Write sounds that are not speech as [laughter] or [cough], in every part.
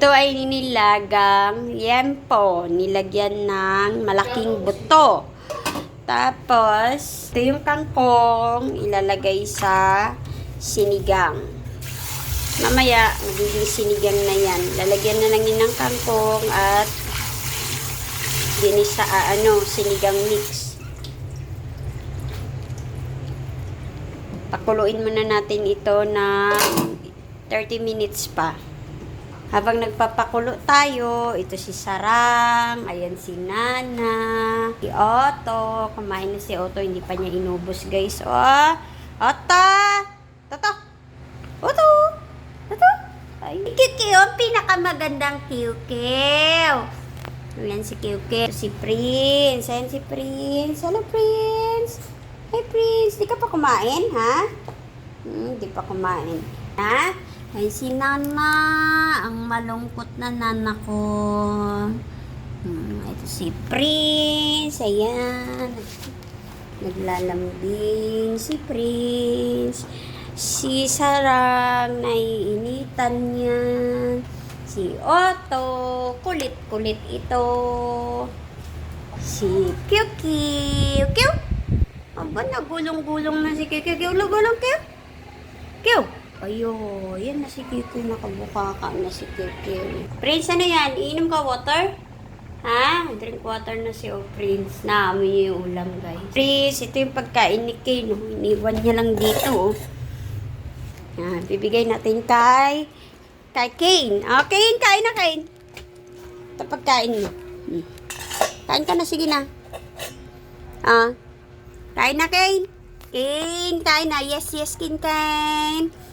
Ito ay nilagang yempo. Nilagyan ng malaking buto. Tapos, ito yung kangkong. Ilalagay sa sinigang. Mamaya, magiging sinigang na yan. Lalagyan na lang yun ng kangkong at dinis sa ah, ano, sinigang mix. Pakuluin muna natin ito ng 30 minutes pa. Habang nagpapakulo tayo, ito si Sarang, ayan si Nana, si Otto, kumain na si Otto, hindi pa niya inubos guys. Oh, Otto! Toto! Otto! Otto! Ay, Kikiw, ang pinakamagandang Kikiw. Ayan si Kikiw. Si Prince. Ayan si Prince. Hello, Prince. Hey, Prince. Di ka pa kumain, ha? Hmm, di pa kumain. Ha? Ay, si Nana. Ang malungkot na nana ko. Hmm, ito si Prince. Ayan. Naglalambing si Prince. Si Sarang, naiinitan niya. Si Otto, kulit-kulit ito. Si Kiw. Kiw! Aba, nagulong-gulong na si Kiw. Kiw, gulong Kiw. Kiw! Ayo, yan na si Kiw Kiw. Nakabukaka na si Kiw. Prince, ano yan? Iinom ka water? Ha? Drink water na si O Prince. Naamoy yung ulam, guys. Prince, ito yung pagkain ni Kay. No? Iniwan niya lang dito, oh. Yan, bibigay natin kay kay Kane. Ah, Kane, kain na, Kane. Ito pagkain mo. Hmm. Kain ka na, sige na. Ah, kain na, Kane. Kane, kain na. Yes, yes, Kane, Kane.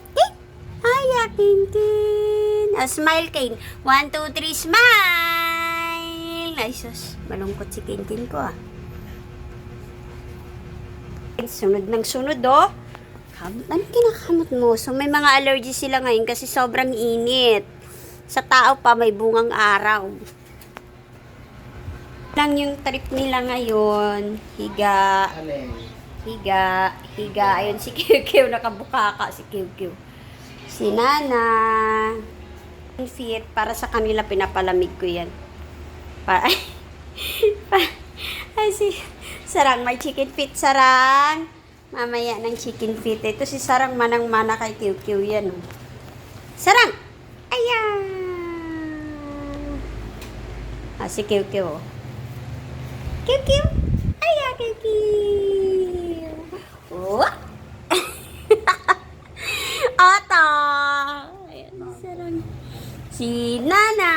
Kane. Ay, ah, smile, Kane. One, two, three, smile. Ay, sus. Malungkot si Kane ko, ah. Sunod ng sunod, oh. Ano kinakamot mo? So, may mga allergy sila ngayon kasi sobrang init. Sa tao pa, may bungang araw. Lang yung trip nila ngayon. Higa, Alin? higa, higa. Ayun, si Kiw nakabukaka si Kiw Si Nana. Fit, para sa kanila pinapalamig ko yan. Para, [laughs] pa, ay, si Sarang, may chicken feet, Sarang. Mamaya ng chicken feet. Ito si Sarang manang-mana kay Kiw yan. Oh. Sarang! Ayan! Ah, si Kiw. oh. Kiw! Ayan, Kiw Kiw! Oh! Ata! Ayan, si Sarang. Si Nana!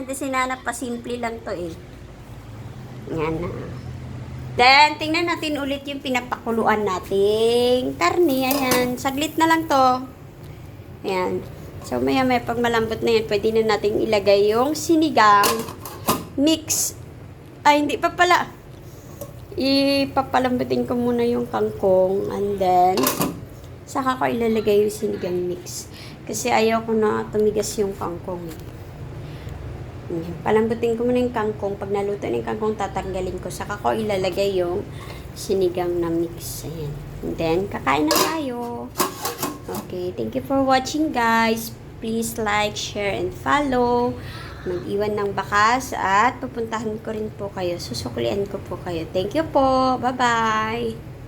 Hindi si Nana pa simple lang to eh. Yan na. Then, tingnan natin ulit yung pinapakuluan nating karne. Ayan. Saglit na lang to. Ayan. So, maya maya pag malambot na yan, pwede na nating ilagay yung sinigang mix. Ay, hindi pa pala. Ipapalambutin ko muna yung kangkong and then saka ko ilalagay yung sinigang mix. Kasi ayaw ko na tumigas yung kangkong. Palambutin ko muna yung kangkong. Pag naluto na yung kangkong, tatanggalin ko. Saka ko ilalagay yung sinigang na mix. Ayan. And then, kakain na tayo. Okay. Thank you for watching, guys. Please like, share, and follow. Mag-iwan ng bakas at pupuntahan ko rin po kayo. Susuklian ko po kayo. Thank you po. Bye-bye.